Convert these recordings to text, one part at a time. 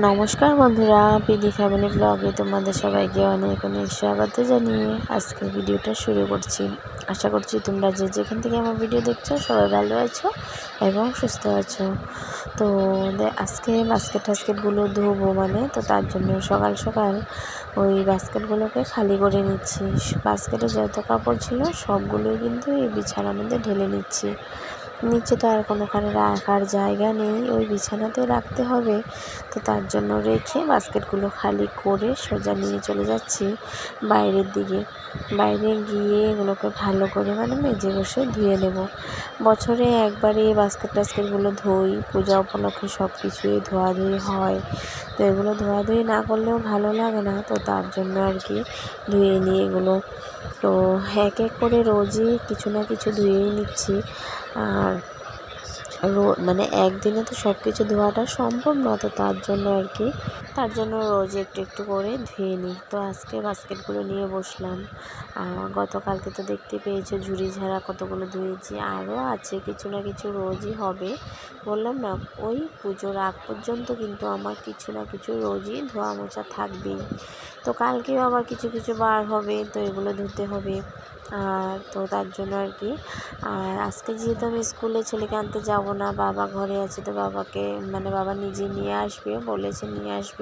নমস্কার বন্ধুরা, PD family ব্লগে তোমাদের সবাইকে অনেক অনেক স্বাগত জানিয়ে আজকে ভিডিওটা শুরু করছি। আশা করছি তোমরা যে যেখান থেকে আমার ভিডিও দেখছ সবাই ভালো আছো এবং সুস্থ আছো। তো আজকে বাস্কেট টাস্কেটগুলো ধোবো মানে তো তার জন্য সকাল সকাল ওই বাস্কেটগুলোকে খালি করে নিচ্ছি। বাস্কেটে যত কাপড় ছিল সবগুলোই কিন্তু এই বিছানার মধ্যে ঢেলে নিচ্ছি। নিচে তো আর কোনোখানে রাখার জায়গা নেই, ওই বিছানাতে রাখতে হবে। তো তার জন্য রেখে বাস্কেটগুলো খালি করে সোজা নিয়ে চলে যাচ্ছি বাইরের দিকে। বাইরে গিয়ে এগুলোকে ভালো করে মানে মেজে বসে ধুয়ে নেব। বছরে একবারই বাস্কেট টাস্কেটগুলো ধুই, পূজা উপলক্ষে সব কিছুই ধোয়াধুয়ি হয়। তো এগুলো ধোয়াধুয়ি না করলেও ভালো লাগে না। তো তার জন্য আর কি ধুয়ে নিই এগুলো। তো এক এক করে রোজই কিছু না কিছু ধুয়েই নিচ্ছি। আর রো মানে একদিনে তো সব কিছু ধোয়াটা সম্ভব না, তো তার জন্য আর কি তার জন্য রোজ একটু একটু করে ধুয়ে নিই। তো আজকে বাস্কেটগুলো নিয়ে বসলাম। গতকালকে তো দেখতে পেয়েছ ঝুড়ি ঝাড়া কতগুলো ধুয়েছি। আরও আছে কিছু না কিছু রোজই হবে। বললাম না, ওই পুজোর আগ পর্যন্ত কিন্তু আমার কিছু না কিছু রোজই ধোয়া মোছা থাকবেই। তো কালকেও আবার কিছু কিছু বার হবে, তো এগুলো ধুতে হবে। আর তো তার জন্য আর কি। আর আজকে যেহেতু আমি স্কুলে ছেলেকে আনতে যাব না, বাবা ঘরে আছে তো বাবাকে মানে বাবা নিজে নিয়ে আসবে, বলেছে নিয়ে আসবে।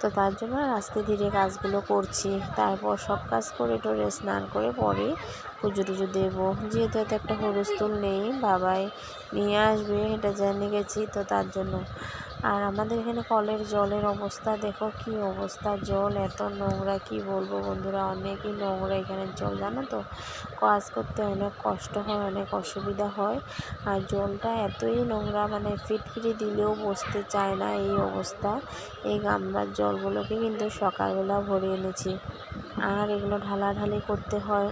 তো তার জন্য আস্তে ধীরে কাজগুলো করছি। তারপর সব কাজ করে টোরে স্নান করে পরে পুজো টুজো দেবো। যেহেতু এত একটা হরস্তুল নেই, বাবাই নিয়ে আসবে, এটা জেনে গেছি। তো তার জন্য আর আমাদের এখানে কলের জলের অবস্থা, দেখো কি অবস্থা, জল এত নোংরা, কি বলব বন্ধুরা, অনেকই নোংরা এখানে জল, জানো তো? কাজ করতে অনেক কষ্ট হয়, অনেক অসুবিধা হয়। আর জলটা এতই নোংরা মানে ফিটফিটি দিলেও বসতে চায় না এই অবস্থা। এই গামলার জলগুলোকে কিন্তু সকালবেলা ভরে এনেছি। আর এগুলো ঢালাঢালি করতে হয়।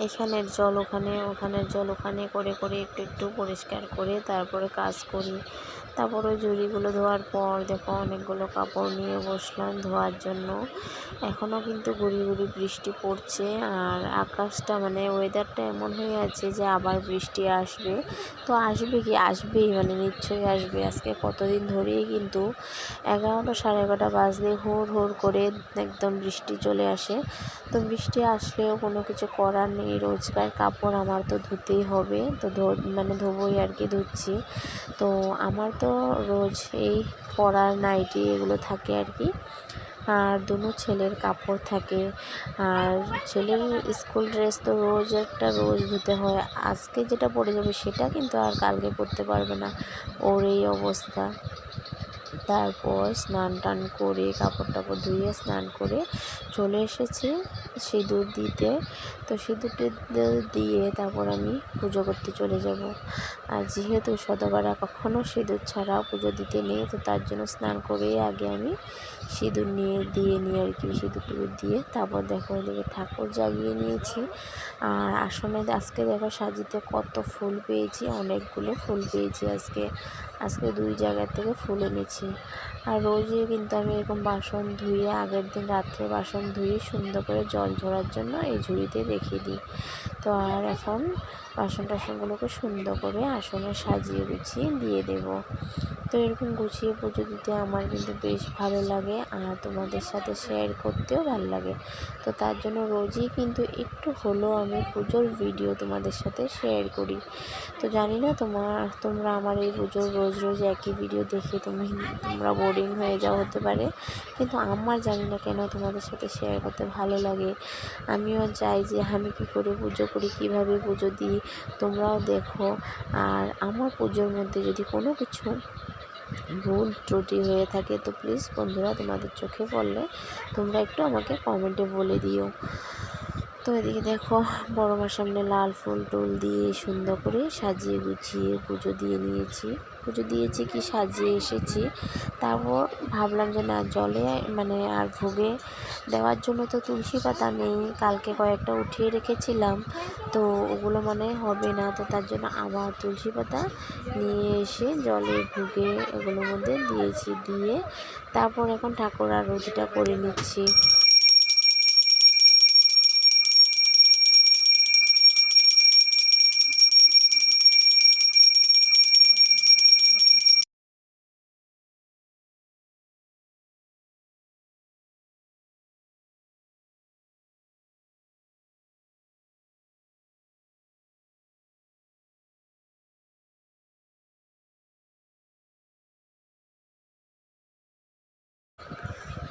এখানের জল ওখানে, ওখানের জল ওখানে করে করে একটু একটু পরিষ্কার করে তারপরে কাজ করি। তারপর ওই ঝুড়িগুলো ধোয়ার পর দেখো অনেকগুলো কাপড় নিয়ে বসলাম ধোয়ার জন্য। এখনও কিন্তু গুড়ি গুড়ি বৃষ্টি পড়ছে আর আকাশটা মানে ওয়েদারটা এমন হয়ে আছে যে আবার বৃষ্টি আসবে। তো আসবে কি? আসবেই মানে নিশ্চয়ই আসবে। আজকে কতদিন ধরেই কিন্তু এগারোটা সাড়ে এগারোটা বাজলে হুড় হুড় করে একদম বৃষ্টি চলে আসে। তো বৃষ্টি আসলেও কোনো কিছু করার নেই। রোজকার কাপড় আমার তো ধুতেই হবে। তো মানে ধোবই আর কি, ধুচ্ছি। তো আমার তো রোজ এই পরার নাইটি এগুলো থাকে আর কি। আর দুনো ছেলের কাপড় থাকে। আর ছেলের স্কুল ড্রেস তো রোজ একটা রোজ ধুতে হয়। আজকে যেটা পরে যাবে সেটা কিন্তু আর কালকে পরতে পারবে না। ওর এই অবস্থা। তারপর স্নান টান করে, কাপড় টাপড় ধুয়ে স্নান করে চলে এসেছি সিঁদুর দিতে। তো সিঁদুরটি দিয়ে তারপর আমি পুজো করতে চলে যাব। আর যেহেতু সদবারা কখনও সিঁদুর ছাড়া পুজো দিতে নেই, তো তার জন্য স্নান করেই আগে আমি সিঁদুর নিয়ে, দিয়ে নিই আর কি সিঁদুর দিয়ে তারপর দেখো এদিকে ঠাকুর জাগিয়ে নিয়েছি। আর আসনে আজকে দেখো সাজিতে কত ফুল পেয়েছি, অনেকগুলো ফুল পেয়েছি আজকে। আজকে দুই জায়গা থেকে ফুল এনেছি। আর রোজই কিন্তু আমি এরকম বাসন ধুয়ে, আগের দিন রাত্রে বাসন ধুয়ে সুন্দর করে জল ঝরার জন্য এই ঝুড়িতে রেখে দিই। তো আর এখন বাসন টাসনগুলোকে সুন্দর করে আসনে সাজিয়ে গুছিয়ে দিয়ে দেব। তো এরকম গুছিয়ে পুজো দিতে আমার কিন্তু বেশ ভালো লাগে আর তোমাদের সাথে শেয়ার করতেও ভালো লাগে। তো তার জন্য রোজই কিন্তু একটু হলেও আমি পুজোর ভিডিও তোমাদের সাথে শেয়ার করি। তো জানি না তোমার, তোমরা আমার এই পুজোর রোজ রোজ একই ভিডিও দেখে তুমি, তোমরা বোরিং হয়ে যাও হতে পারে, কিন্তু আমার জানি না কেন তোমাদের সাথে শেয়ার করতে ভালো লাগে। আমিও চাই যে আমি কী করে পুজো করি, কীভাবে পুজো দিই, তোমরাও দেখো। আর আমার পুজোর মধ্যে যদি কোনো কিছু ভুল ত্রুটি হয়ে থাকে, তো প্লিজ বন্ধুরা তোমাদের চোখে পড়লে তোমরা একটু আমাকে কমেন্টে বলে দিও। তো এদিকে দেখো বড় মার সামনে লাল ফুল টুল দিয়ে সুন্দর করে সাজিয়ে গুছিয়ে পুজো দিয়ে নিয়েছি। পুজো দিয়েছি কি সাজিয়ে এসেছি। তারপর ভাবলাম যে না, জলে মানে আর ভোগে দেওয়ার জন্য তো তুলসী পাতা নেই। কালকে কয়েকটা উঠিয়ে রেখেছিলাম, তো ওগুলো মানে হবে না। তো তার জন্য আবার তুলসী পাতা নিয়ে এসে জলে ভুগে এগুলোর মধ্যে দিয়েছি, দিয়ে তারপর এখন ঠাকুর আরতিটা করে নিচ্ছি।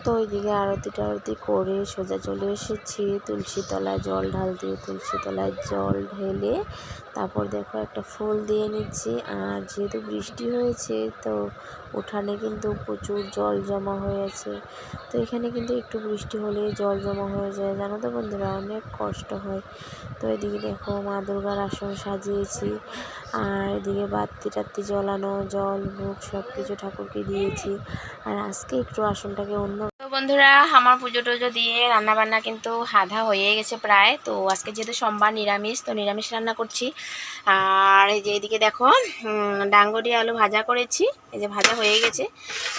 তো ওইদিকে আরতি টারতি করে সোজা চলে এসেছি। তুলসী তলায় জল ঢাল দিয়ে তুলসী তলায় জল ঢেলে তারপর দেখো একটা ফুল দিয়ে নিচ্ছি। আর যেহেতু বৃষ্টি হয়েছে তো উঠানে কিন্তু প্রচুর জল জমা হয়েছে। তো এখানে কিন্তু একটু বৃষ্টি হলেই জল জমা হয়ে যায়। জানো তো বন্ধুরা, অনেক কষ্ট হয়। তো এদিকে দেখো মা দুর্গার আসন সাজিয়েছি। আর এদিকে বাতি টাত্তি জ্বলানো, জল, মুখ সব কিছু ঠাকুরকে দিয়েছি। আর আজকে একটু আসনটাকে অন্য বন্ধুরা, আমার পুজো টুজো দিয়ে রান্নাবান্না কিন্তু হাধা হয়ে গেছে প্রায়। তো আজকে যেহেতু সোমবার নিরামিষ, তো নিরামিষ রান্না করছি। আর এই যে এদিকে দেখো ডাঙ্গরি আলু ভাজা করেছি। এই যে ভাজা হয়ে গেছে।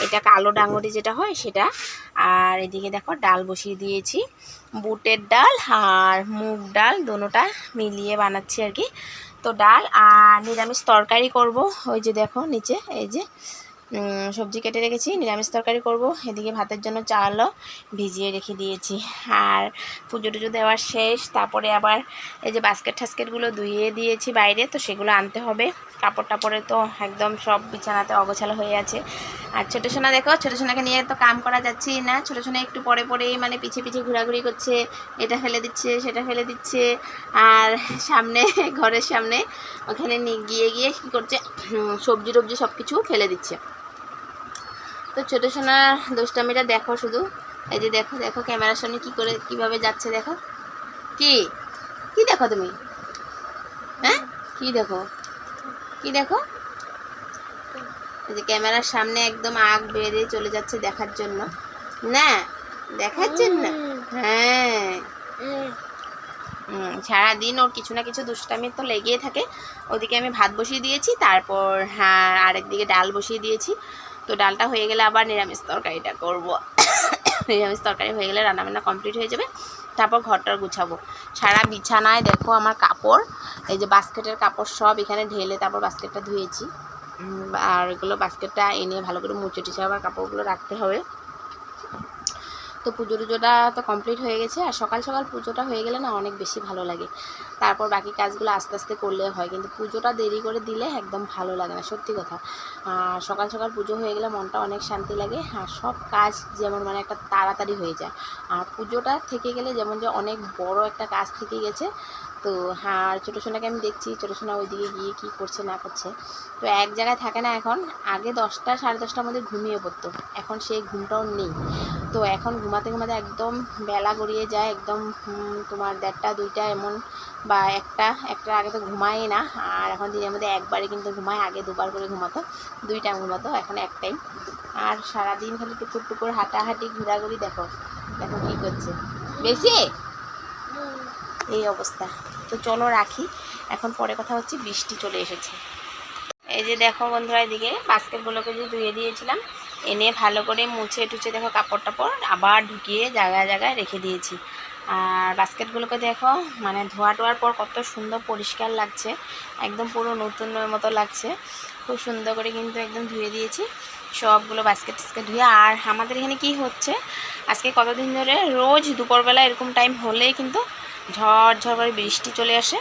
এটা কালো ডাঙ্গরি যেটা হয় সেটা। আর এদিকে দেখো, ডাল বসিয়ে দিয়েছি। বুটের ডাল আর মুগ ডাল দোনোটা মিলিয়ে বানাচ্ছি আর কি। তো ডাল আর নিরামিষ তরকারি করব। ওই যে দেখো নিচে, এই যে সবজি কেটে রেখেছি, নিরামিষ তরকারি করব। এদিকে ভাতের জন্য চালও ভিজিয়ে রেখে দিয়েছি। আর পুজো টুজো দেওয়ার শেষ, তারপরে আবার এই যে বাস্কেট ঠাস্কেটগুলো ধুয়ে দিয়েছি বাইরে, তো সেগুলো আনতে হবে। কাপড় টাপড়ে তো একদম সব বিছানাতে অগোছালো হয়ে আছে। আর ছোটো সোনা দেখো, ছোটো সোনাকে নিয়ে তো কাম করা যাচ্ছেই না। ছোটো সোনা একটু পরে পরেই মানে পিছিয়ে পিছিয়ে ঘোরাঘুরি করছে, এটা ফেলে দিচ্ছে, সেটা ফেলে দিচ্ছে। আর সামনে, ঘরের সামনে ওখানে গিয়ে গিয়ে কী করছে, সবজি টবজি সব কিছু ফেলে দিচ্ছে। তো ছোটো সোনা দুষ্টামিটা দেখো শুধু। এই যে দেখো দেখো ক্যামেরার সামনে কী করে, কীভাবে যাচ্ছে দেখো। কি? কি দেখো তুমি? হ্যাঁ? কি দেখো? কি দেখো? এই যে ক্যামেরার সামনে একদম আগ বেড়ে চলে যাচ্ছে দেখার জন্য। না দেখার জন্য? হ্যাঁ। সারাদিন ওর কিছু না কিছু দুষ্টামি তো লেগেই থাকে। ওদিকে আমি ভাত বসিয়ে দিয়েছি তারপর হ্যাঁ আরেকদিকে ডাল বসিয়ে দিয়েছি। তো ডালটা হয়ে গেলে আবার নিরামিষ তরকারিটা করব। নিরামিষ তরকারি হয়ে গেলে রান্নাবান্না কমপ্লিট হয়ে যাবে। তারপর ঘরটা গুছাবো। সারা বিছানায় দেখো আমার কাপড়, এই যে বাস্কেটের কাপড় সব এখানে ঢেলে তারপর বাস্কেটটা ধুয়েছি। আর এগুলো বাস্কেটটা এনে ভালো করে মুচে টুচে আবার কাপড়গুলো রাখতে হবে। তো পুজো টুজোটা তো কমপ্লিট হয়ে গেছে। আর সকাল সকাল পুজোটা হয়ে গেলে না অনেক বেশি ভালো লাগে। তারপর বাকি কাজগুলো আস্তে আস্তে করলে হয়। কিন্তু পুজোটা দেরি করে দিলে একদম ভালো লাগে না, সত্যি কথা। সকাল সকাল পুজো হয়ে গেলে মনটা অনেক শান্তি লাগে। আর সব কাজ যেমন মানে একটা তাড়াতাড়ি হয়ে যায়। আর পুজোটা থেকে গেলে যেমন যে অনেক বড় একটা কাজ থেকে গেছে তো হ্যাঁ আর ছোটো সোনাকে আমি দেখছি, ছোটো সোনা ওইদিকে গিয়ে কী করছে না করছে। তো এক জায়গায় থাকে না এখন, আগে দশটা, সাড়ে দশটার মধ্যে ঘুমিয়ে পড়তো। এখন সেই ঘুমটাও নেই। তো এখন ঘুমাতে ঘুমাতে একদম বেলা গড়িয়ে যায়, একদম তোমার দেড়টা, দুইটা এমন বা একটা একটা আগে তো ঘুমায় না। আর এখন দিনের মধ্যে একবারে কিন্তু ঘুমায়, আগে দুবার করে ঘুমাতো দুই টাইম ঘুমাতো, এখন একটাই। আর সারাদিন খালি টুকুর টুকুর হাঁটাহাঁটি, ঘোরাঘুরি, দেখো দেখো কী করছে। বেশি? এই অবস্থা। তো চলো রাখি। এখন পরে কথা হচ্ছে, বৃষ্টি চলে এসেছে। এই যে দেখো বন্ধুরা এদিকে বাস্কেটগুলোকে যে ধুয়ে দিয়েছিলাম, এনে ভালো করে মুছে টুছে দেখো কাপড় টাপড় আবার ঢুকিয়ে জায়গায় জায়গায় রেখে দিয়েছি। আর বাস্কেটগুলোকে দেখো মানে ধোয়া টোয়ার পর কত সুন্দর পরিষ্কার লাগছে, একদম পুরো নতুনের মতো লাগছে। খুব সুন্দর করে কিন্তু একদম ধুয়ে দিয়েছি, সবগুলো বাস্কেট টাস্কেট ধুয়ে। আর আমাদের এখানে কি হচ্ছে, আজকে কতদিন ধরে, রোজ দুপুরবেলা এরকম টাইম হলেই কিন্তু ঝড় করে বৃষ্টি চলে আসে।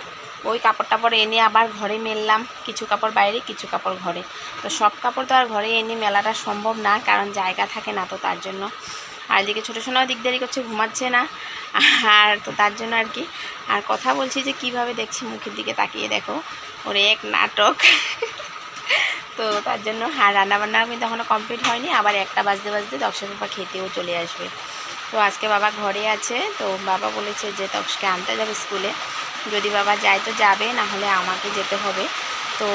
ওই কাপড় টাপড় এনে আবার ঘরে মেললাম, কিছু কাপড় বাইরে, কিছু কাপড় ঘরে। তো সব কাপড় তো আর ঘরে এনে মেলাটা সম্ভব না, কারণ জায়গা থাকে না তো তার জন্য। আর এদিকে ছোটো সোনাও দিকদারি করছে, ঘুমাচ্ছে না। আর তো তার জন্য আর কি। আর কথা বলছি যে কীভাবে দেখছি মুখের দিকে তাকিয়ে দেখো, ওর এক নাটক। তো তার জন্য, আর রান্নাবান্নাও কিন্তু এখনও কমপ্লিট হয়নি, আবার একটা বাজতে বাজতে দশটা পর খেতেও চলে আসবে। তো আজকে বাবা ঘরে আছে, তো বাবা বলেছে যে তক্সকে আনতে যাবে স্কুলে। যদি বাবা যায় তো যাবে, না হলে আমাকে যেতে হবে। তো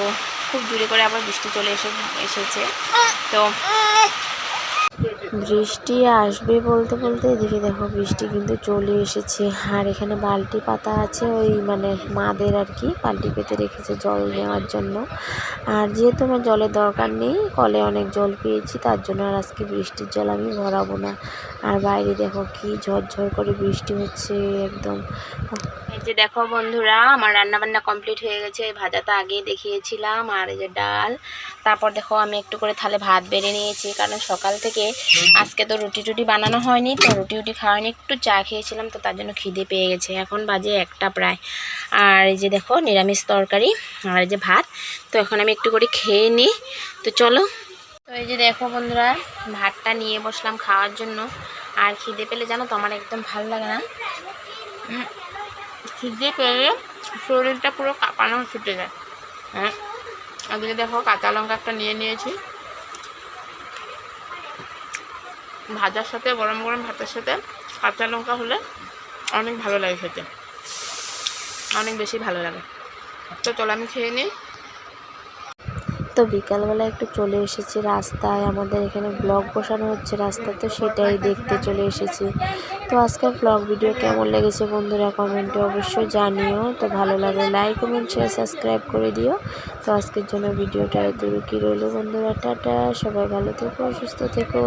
খুব জোরে করে আবার বৃষ্টি চলে এসে এসেছে। তো বৃষ্টি আসবে বলতে বলতে এদিকে দেখো বৃষ্টি কিন্তু চলে এসেছে। আর এখানে বালতি পাতা আছে ওই মানে মাদের আর কি, বালতি পেতে রেখেছে জল নেওয়ার জন্য। আর যেহেতু আমার জলের দরকার নেই, কলে অনেক জল পেয়েছি, তার জন্য আর আজকে বৃষ্টির জল আমি ভরাবো না। আর বাইরে দেখো কি ঝরঝর করে বৃষ্টি হচ্ছে, একদম যে দেখো বন্ধুরা, আমার রান্না বান্না কমপ্লিট হয়ে গেছে। ভাজাটা আগেই দেখিয়েছিলাম, আর এই যে ডাল। তারপর দেখো, আমি একটু করে থালে ভাত বেড়ে নিয়েছি, কারণ সকাল থেকে আজকে তো রুটি টুটি বানানো হয়নি, তো রুটি টুটি খাওয়া হয়নি একটু চা খেয়েছিলাম, তো তার জন্য খিদে পেয়ে গেছে। এখন বাজে একটা প্রায়। আর এই যে দেখো, নিরামিষ তরকারি, আর এই যে ভাত। তো এখন আমি একটু করে খেয়ে নিই। তো চলো। তো এই যে দেখো বন্ধুরা, ভাতটা নিয়ে বসলাম খাওয়ার জন্য। আর খিদে পেলে জানো তো, আমার একদম ভালো লাগে না। খিদে পেলে শরীরটা পুরো কাঁপানো ছুটে যায়। হ্যাঁ আজকে দেখো কাঁচা লঙ্কা একটা নিয়ে নিয়েছি। ভাজার সাথে, গরম গরম ভাতের সাথে কাঁচা লঙ্কা হলে অনেক ভালো লাগে খেতে। অনেক বেশি ভালো লাগে। তো চলো আমি খেয়ে নিই। তো বিকালবেলা একটু চলে এসেছি রাস্তায়। আমাদের এখানে ব্লগ বসানো হচ্ছে রাস্তা, তো সেটাই দেখতে চলে এসেছি। তো আজকের ব্লগ ভিডিও কেমন লেগেছে বন্ধুরা কমেন্টে অবশ্যই জানিও। তো ভালো লাগলে লাইক কমেন্ট শেয়ার সাবস্ক্রাইব করে দিও। তো আজকের জন্য ভিডিওটা এত রুকি রইল বন্ধুরা, টাটা, সবাই ভালো থেকো, সুস্থ থেকো।